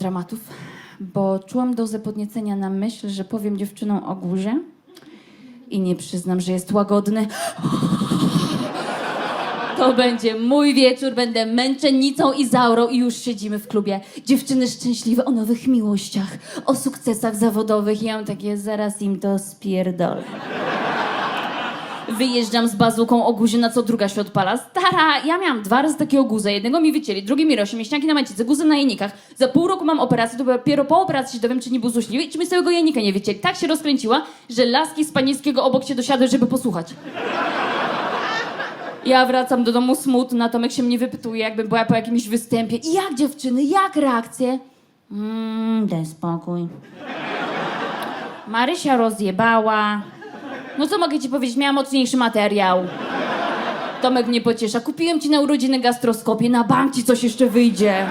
dramatów, bo czułam dozę podniecenia na myśl, że powiem dziewczynom o górze i nie przyznam, że jest łagodny. To będzie mój wieczór, będę męczennicą Izaurą i już siedzimy w klubie. Dziewczyny szczęśliwe o nowych miłościach, o sukcesach zawodowych i ja mam takie, zaraz im to spierdolę. Wyjeżdżam z bazuką o guzie, na co druga się odpala. Stara, ja miałam dwa razy takiego guza. Jednego mi wycięli, drugi mi rośnie, mięśniaki na męcicy, guzy na jajnikach. Za pół roku mam operację, to dopiero po operacji się dowiem, czy nie był złośliwy i czy mi całego jajnika nie wycięli. Tak się rozkręciła, że laski z panieńskiego obok się dosiadły, żeby posłuchać. Ja wracam do domu smutna, Tomek się mnie wypytuje, jakbym była po jakimś występie. I jak dziewczyny, jak reakcje? Mmm, daj spokój. Marysia rozjebała. No co mogę ci powiedzieć, miała mocniejszy materiał. Tomek mnie pociesza. Kupiłem ci na urodziny gastroskopię, na bank ci coś jeszcze wyjdzie.